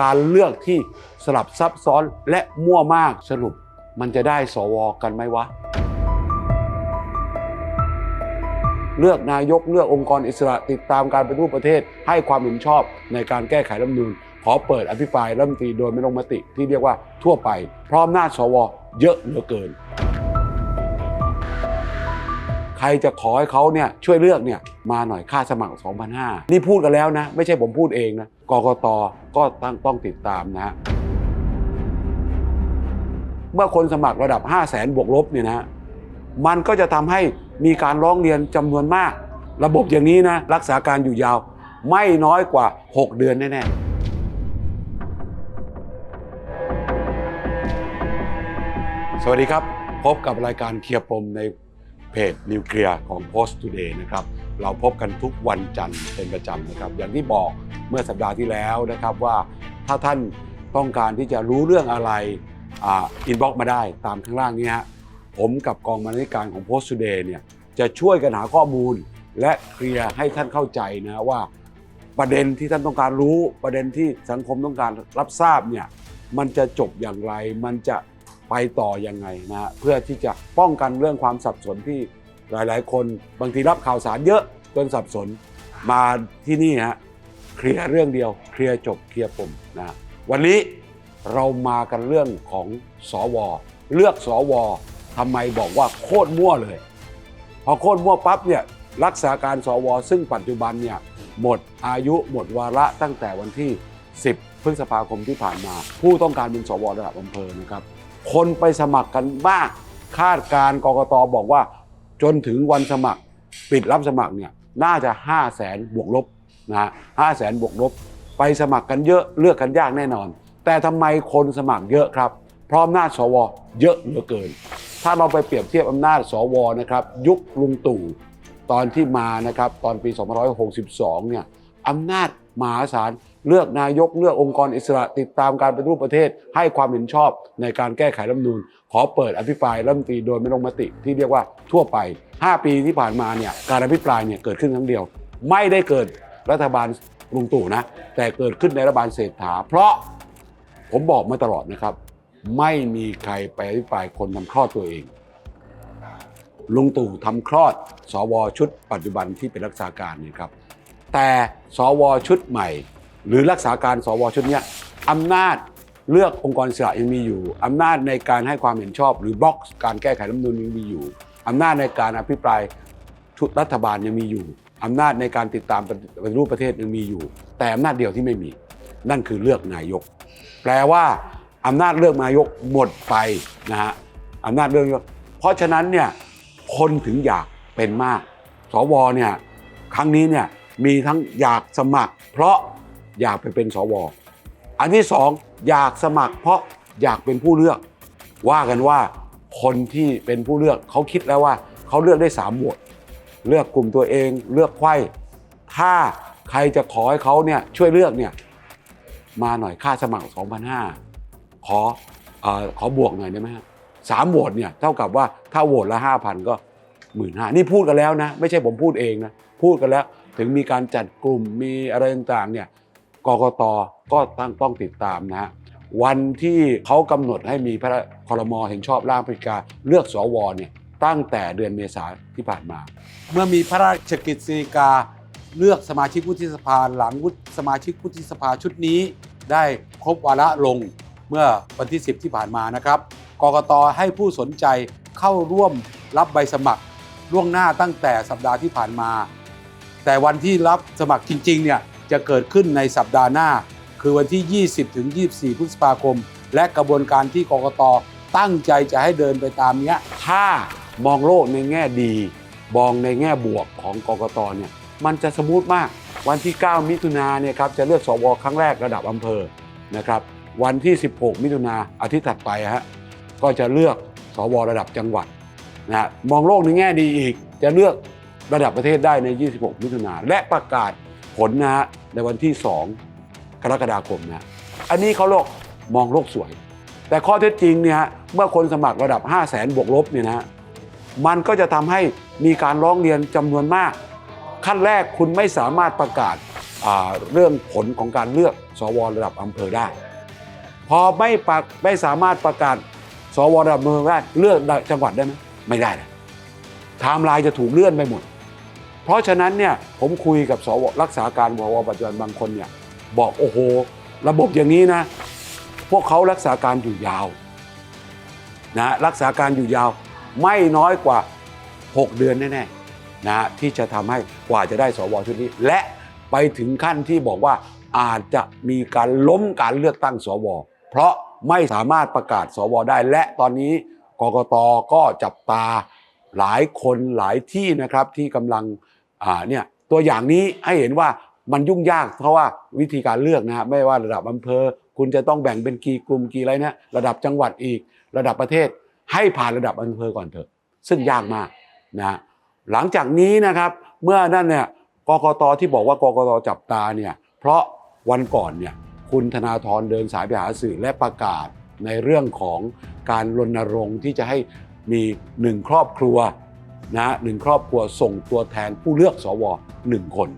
การเลือกที่สลับซับซ้อนและมั่วมากสรุปมันจะได้สวกันไหมวะ เลือกนายกเลือกองค์กรอิสระติดตามการปฏิรูปประเทศให้ความเห็นชอบในการแก้ไขรัฐมนูลขอเปิดอภิปรายรัฐมนตรีโดยไม่ลงมติที่เรียกว่าทั่วไป พร้อมหน้าสวเยอะเหลือเกิน ใครจะขอให้เขาเนี่ยช่วยเลือกเนี่ยมาหน่อยค่าสมัคร 2,500 นี่พูดกันแล้วนะ ไม่ใช่ผมพูดเองนะกกตก็ต้องต้องติดตามนะฮะเมื่อคนสมัครระดับ 5 0 0แสนบวกลบเนี่ยนะมันก็จะทำให้มีการร้องเรียนจำนวนมาก ระบบอย่างนี้นะรักษาการอยู่ยาวไม่น้อยกว่า 6 เดือนแน่ๆสวัสดีครับ พบกับรายการเคลียร์ปมใน เพจนิวเคลียร์ของ Post Today นะครับเราพบกันทุกวันจันทร์เป็นประจำนะครับ อย่างที่บอกเมื่อสัปดาห์ที่แล้วนะครับว่าถ้าท่านต้องการที่จะรู้เรื่องอะไรอินบ็อกมาได้ตามข้างล่างนี้ฮะผมกับกองบรรณาธิการของ Post Today เนี่ยจะช่วยกันหาข้อมูล และเคลียร์ให้ท่านเข้าใจนะว่าประเด็นที่ท่านต้องการรู้ประเด็นที่สังคมต้องการรับทราบเนี่ยมันจะจบอย่างไร มันจะ ไปต่อยังไงนะฮะเพื่อที่จะป้องกันเรื่องความสับสนที่หลาย ๆ คนบางทีรับข่าวสารเยอะจนสับสนมาที่นี่ฮะเคลียร์เรื่องเดียวเคลียร์จบเคลียร์ปมนะวันนี้เรามากันเรื่องของสว เลือกสวทำไมบอกว่าโคตรมั่วเลย พอโคตรมั่วปั๊บเนี่ยรักษาการสว ซึ่งปัจจุบันเนี่ยหมดอายุหมดวาระตั้งแต่วันที่ 10 พฤษภาคมที่ผ่านมา ผู้ต้องการเป็นสวระดับอำเภอนะครับ คนไปสมัครกันมาก คาดการ์กกตบอกว่าจนถึงวันสมัคร ปิดรับสมัครเนี่ยน่าจะ 5 0 0แสนบวกลบนะฮะห้าแสนบวกลบ ไปสมัครกันเยอะเลือกกันยากแน่นอน แต่ทำไมคนสมัครเยอะครับ เพราะอำนาจสว เยอะเหลือเกิน ถ้าเราไปเปรียบเทียบอำนาจสวนะครับ ยุคลุงตู่ตอนที่มานะครับ ตอนปี 2562 เนี่ยอำนาจมหาศาล เลือกนายกเลือกองค์กรอิสระติดตามการปฏิรูปประเทศ ให้ความเห็นชอบในการแก้ไขรัฐมนูญ ขอเปิดอภิปรายรัฐมนตรีโดยไม่ลงมติที่เรียกว่าทั่วไป 5 ปีที่ผ่านมาเนี่ยการอภิปรายเนี่ยเกิดขึ้นครั้งเดียว ไม่ได้เกิดรัฐบาลลุงตู่นะแต่เกิดขึ้นในรัฐบาลเศรษฐา เพราะผมบอกมาตลอดนะครับ ไม่มีใครไปอภิปรายคนทำคลอดตัวเองลุงตู่ทำคลอด สวชุดปัจจุบันที่เป็นรักษาการเนี่ยครับแต่สวชุดใหม่ หรือรักษาการสวชุดนี้อำนาจเลือกองค์กรอิสระยังมีอยู่อำนาจในการให้ความเห็นชอบ หรือบล็อกการแก้ไขรัฐมนูญยังมีอยู่อำนาจในการอภิปรายชุดรัฐบาลยังมีอยู่อำนาจในการติดตามปฏิรูปประเทศยังมีอยู่ แต่อำนาจเดียวที่ไม่มี นั่นคือเลือกนายก แปลว่าอำนาจเลือกนายกหมดไปนะฮะอำนาจเลือกนายกเพราะฉะนั้นเนี่ยคนถึงอยากเป็นมาก สวเนี่ยครั้งนี้เนี่ยมีทั้งอยากสมัคร เพราะ อยากไปเป็นสว อันที่สองอยากสมัครเพราะอยากเป็นผู้เลือก ว่ากันว่าคนที่เป็นผู้เลือกเขาคิดแล้วว่าเขาเลือกได้สามโหวตเลือกกลุ่มตัวเองเลือกไข้ถ้าใครจะขอให้เขาเนี่ยช่วยเลือกเนี่ยมาหน่อยค่าสมัคร 2,500 ขอเอ่อขอบวกหน่อยได้ไหมฮะสามโหวตเนี่ยเท่ากับว่าถ้าโหวตละ 5,000 ก็หมื่นห้านี่พูดกันแล้วนะ ไม่ใช่ผมพูดเองนะ พูดกันแล้วถึงมีการจัดกลุ่มมีอะไรต่างๆเนี่ย กกตก็ต้องต้องติดตามนะฮะวันที่เขากำหนดให้มีพระครมเห็นชอบร่างพิกาเลือกสวเนี่ยตั้งแต่เดือนเมษาที่ผ่านมา เมื่อมีพระราชกิจสีกาเลือกสมาชิกวุฒิสภาหลังวุฒิสมาชิกวุฒิสภาชุดนี้ ได้ครบวาระลงเมื่อวันที่ 10 ที่ผ่านมานะครับกกตให้ผู้สนใจเข้าร่วมรับใบสมัครล่วงหน้าตั้งแต่สัปดาห์ที่ผ่านมา แต่วันที่รับสมัครจริงๆเนี่ย จะเกิดขึ้นในสัปดาห์หน้า คือวันที่ 20ถึง24 พฤษภาคม และกระบวนการที่กกตตั้งใจจะให้เดินไปตามเนี้ยถ้ามองโลกในแง่ดีมองในแง่บวกของกกตเนี่ยมันจะสมูทมากวันที่ 9 มิถุนาเนี่ยครับจะเลือกสวครั้งแรกระดับอำเภอนะครับวันที่ 16 มิถุนาอาทิตย์ถัดไปฮะก็จะเลือกสวระดับจังหวัดนะฮะมองโลกในแง่ดีอีก จะเลือกระดับประเทศได้ใน 26 มิถุนาและประกาศ ผลนะฮะในวันที่ 2 กรกฎาคมนะอันนี้เขาโลกมองโลกสวย แต่ข้อเท็จจริงเนี่ยฮะเมื่อคนสมัครระดับ 5 0 0แสนบวกลบเนี่ยนะฮะมันก็จะทำให้มีการร้องเรียนจำนวนมาก ขั้นแรกคุณไม่สามารถประกาศอ่าเรื่องผลของการเลือกสวระดับอำเภอได้ พอไม่ปักไม่สามารถประกาศสวระดับอำเภอได้เลือกจังหวัดได้ไหมไม่ได้นะไทม์ไลน์จะถูกเลื่อนไปหมด เพราะฉะนั้นเนี่ยผมคุยกับสวรักษาการวปัจจุบันบางคนเนี่ยบอกโอ้โห ระบบอย่างนี้นะ พวกเขารักษาการอยู่ยาวนะรักษาการอยู่ยาวไม่น้อยกว่า 6 เดือนแน่ๆนะที่จะทำให้กว่าจะได้สวชุดนี้ และไปถึงขั้นที่บอกว่าอาจจะมีการล้มการเลือกตั้งสว เพราะไม่สามารถประกาศสวได้ และตอนนี้กกตก็จับตา หลายคนหลายที่นะครับที่กำลังเนี่ยตัวอย่างนี้ให้เห็นว่ามันยุ่งยาก เพราะว่าวิธีการเลือกนะฮะไม่ว่าระดับอำเภอ คุณจะต้องแบ่งเป็นกี่กลุ่มกี่อะไรนะระดับจังหวัดอีกระดับประเทศ ให้ผ่านระดับอำเภอก่อนเถอะ ซึ่งยากมากนะหลังจากนี้นะครับเมื่อนั่นเนี่ยกกตที่บอกว่ากกตจับตาเนี่ยเพราะวันก่อนเนี่ยคุณธนาธรเดินสายไปหาสื่อและประกาศในเรื่องของการรณรงค์ที่จะให้ มีหนึ่งครอบครัวนะหนึ่งครอบครัวส่งตัวแทนผู้เลือกสวหนึ่งคน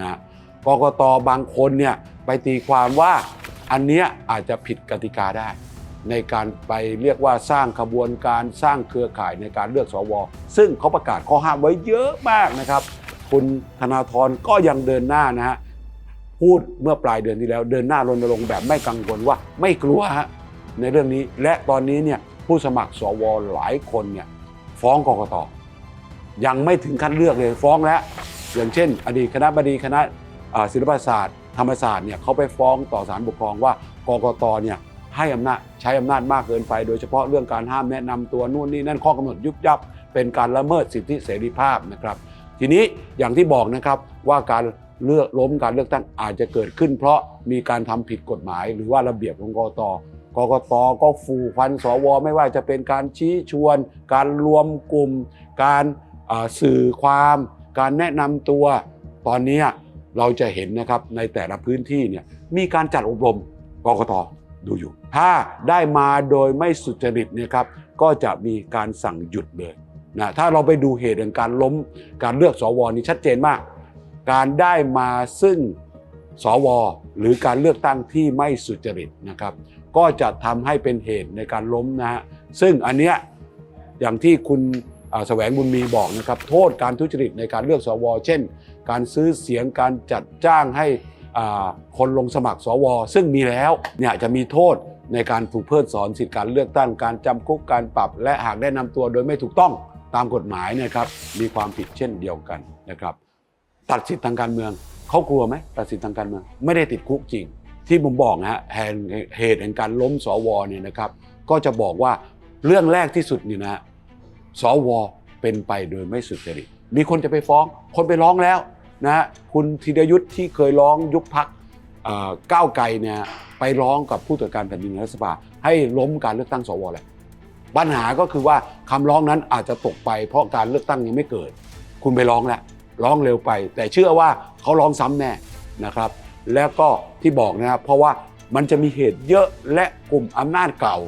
นะกกตบางคนเนี่ยไปตีความว่าอันเนี้ยอาจจะผิดกติกาได้ ในการไปเรียกว่าสร้างขบวนการสร้างเครือข่ายในการเลือกสว ซึ่งเขาประกาศข้อห้ามไว้เยอะมากนะครับ คุณธนาธรก็ยังเดินหน้านะฮะพูดเมื่อปลายเดือนที่แล้ว เดินหน้ารณรงค์แบบไม่กังวลว่าไม่กลัวฮะในเรื่องนี้และตอนนี้เนี่ย ผู้สมัครสวหลายคนเนี่ยฟ้องกกตยังไม่ถึงขั้นเลือกเลยฟ้องแล้ว อย่างเช่น อดีตคณะบดีคณะศิลปศาสตร์ ธรรมศาสตร์เนี่ยเขาไปฟ้องต่อศาลปกครองว่ากกตเนี่ยให้อำนาจใช้อำนาจมากเกินไป โดยเฉพาะเรื่องการห้ามแนะนำตัวนู่นนี่นั่นข้อกำหนดยุบยับ เป็นการละเมิดสิทธิเสรีภาพนะครับ ทีนี้อย่างที่บอกนะครับว่าการเลือกล้มการเลือกตั้งอาจจะเกิดขึ้น เพราะมีการทำผิดกฎหมาย หรือว่าระเบียบของกกต กกตก็ฟูฟันสวไม่ว่าจะเป็นการชี้ชวน การรวมกลุ่ม การสื่อความ การแนะนำตัว ตอนนี้เราจะเห็นนะครับในแต่ละพื้นที่เนี่ยมีการจัดอบรมกกตดูอยู่ ถ้าได้มาโดยไม่สุจริตเนยครับก็จะมีการสั่งหยุดเลยนะถ้าเราไปดูเหตุแห่งการล้มการเลือกสวนี่ชัดเจนมาก การได้มาซึ่งสวหรือการเลือกตั้งที่ไม่สุจริตนะครับ ก็จะทำให้เป็นเหตุในการล้มนะฮะซึ่งอันเนี้ยอย่างที่คุณแสวงบุญมีบอกนะครับโทษการทุจริตในการเลือกสว เช่น การซื้อเสียงการจัดจ้างให้คนลงสมัครสว ซึ่งมีแล้วเนี่ยจะมีโทษในการถูกเพิกถอนสิทธิการเลือกตั้งการจำคุกการปรับ และหากได้นำตัวโดยไม่ถูกต้องตามกฎหมายเนยครับ มีความผิดเช่นเดียวกันนะครับ ตัดสิทธิทางการเมืองเขากลัวไหมตัดสิทธิทางการเมือง ไม่ได้ติดคุกจริง ที่ผมบอกนะฮะแห่งเหตุแห่งการล้มสวเนี่ยนะครับ ก็จะบอกว่าเรื่องแรกที่สุดนี่นะฮะสวเป็นไปโดยไม่สุจริต มีคนจะไปฟ้อง คนไปร้องแล้วนะฮะคุณธีรยุทธ์ที่เคยร้องยุบพักก้าวไกลเนี่ยไปร้องกับผู้ตรวจการแผ่นดินและรัฐสภาให้ล้มการเลือกตั้งสวแหละปัญหาก็คือว่าคำร้องนั้นอาจจะตกไป เพราะการเลือกตั้งยังไม่เกิด คุณไปร้องแล้วร้องเร็วไป แต่เชื่อว่าเขาร้องซ้ำแน่นะครับ แล้วก็ที่บอกนะครับเพราะว่ามันจะมีเหตุเยอะและกลุ่มอำนาจเก่า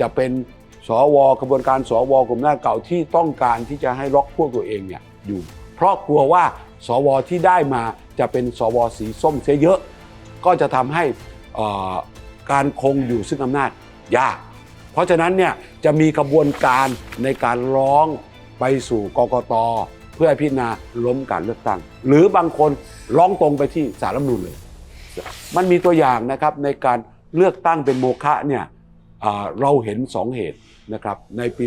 จะเป็นสวกระบวนการสวกลุ่มอำนาจเก่าที่ต้องการที่จะให้ล็อกพวกตัวเองเนี่ยอยู่ เพราะกลัวว่าสวที่ได้มาจะเป็นสวสีส้มเสียเยอะ ก็จะทำให้การคงอยู่ซึ่งอำนาจยาก เพราะฉะนั้นเนี่ยจะมีกระบวนการในการร้องไปสู่กกต เพื่อให้พิจารณาล้มการเลือกตั้ง หรือบางคนร้องตรงไปที่สารรัฐมนูญเลย มันมีตัวอย่างนะครับในการเลือกตั้งเป็นโมฆะเนี่ยเราเห็น 2 เหตุนะครับในปี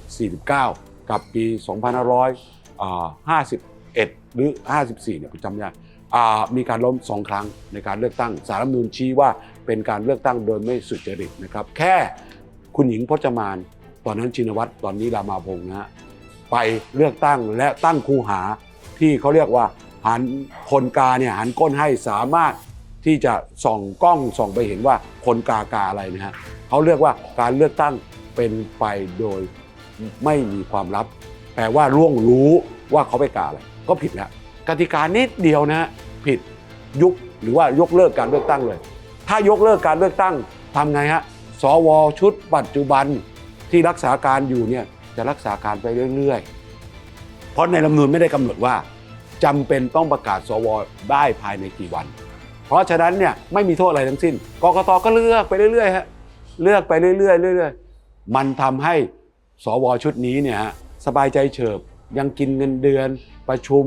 2549 กับปี 2551 หรือ 54 เนี่ยผมจำไม่ได้มีการล้มสองครั้งในการเลือกตั้งสารรัฐมนูญชี้ว่าเป็นการเลือกตั้งโดยไม่สุจริตนะครับ แค่คุณหญิงพจมาน ตอนนั้นชินวัตรตอนนี้รามาพงษ์นะฮะไปเลือกตั้งและตั้งคูหาที่เขาเรียกว่าหันคนกาเนี่ยหันก้นให้สามารถ ที่จะส่องกล้องส่องไปเห็นว่าคนกากาอะไรนะฮะเขาเรียกว่าการเลือกตั้งเป็นไปโดยไม่มีความลับ แปลว่าร่วงรู้ว่าเขาไปกาอะไรก็ผิดแล้วกติกานิดเดียวนะฮะผิดยุบหรือว่ายกเลิกการเลือกตั้งเลย ถ้ายกเลิกการเลือกตั้งทำไงฮะสวชุดปัจจุบันที่รักษาการอยู่เนี่ยจะรักษาการไปเรื่อยๆ เพราะในรัฐมนูญไม่ได้กำหนดว่าจำเป็นต้องประกาศสวได้ภายในกี่วัน เพราะฉะนั้นเนี่ยไม่มีโทษอะไรทั้งสิ้น กกตก็เลือกไปเรื่อยๆฮะเลือกไปเรื่อยๆเรื่อยๆ มันทำให้สวชุดนี้เนี่ยฮะสบายใจเฉิบยังกินเงินเดือนประชุม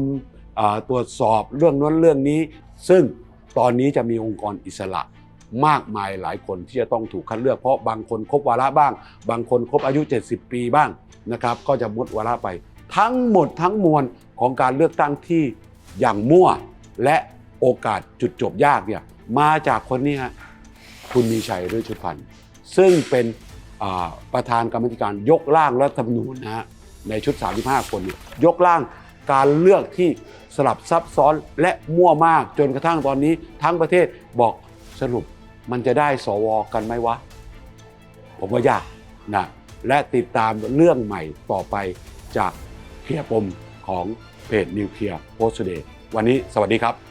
ตรวจสอบเรื่องนั้นเรื่องนี้ ซึ่งตอนนี้จะมีองค์กรอิสระมากมายหลายคนที่จะต้องถูกคัดเลือกเพราะบางคนครบวาระบ้าง บางคนครบอายุ 70 ปีบ้างนะครับ ก็จะหมดวาระไป ทั้งหมดทั้งมวลของการเลือกตั้งที่อย่างมั่วและ โอกาสจุดจบยากเนี่ยมาจากคนนี้ฮะคุณมีชัยด้วยชุดพันธ์ซึ่งเป็นประธานกรรมธิการยกร่างรัฐธรรมนูญนะฮะในชุด 35 คนเนี่ยยกร่างการเลือกที่สลับซับซ้อนและมั่วมากจนกระทั่งตอนนี้ทั้งประเทศบอกสรุปมันจะได้สวกันไหมวะ ผมว่ายากนะและติดตามเรื่องใหม่ต่อไปจากเคลียร์ปมของเพจนิวเคลียร์โพสต์เดย์วันนี้สวัสดีครับ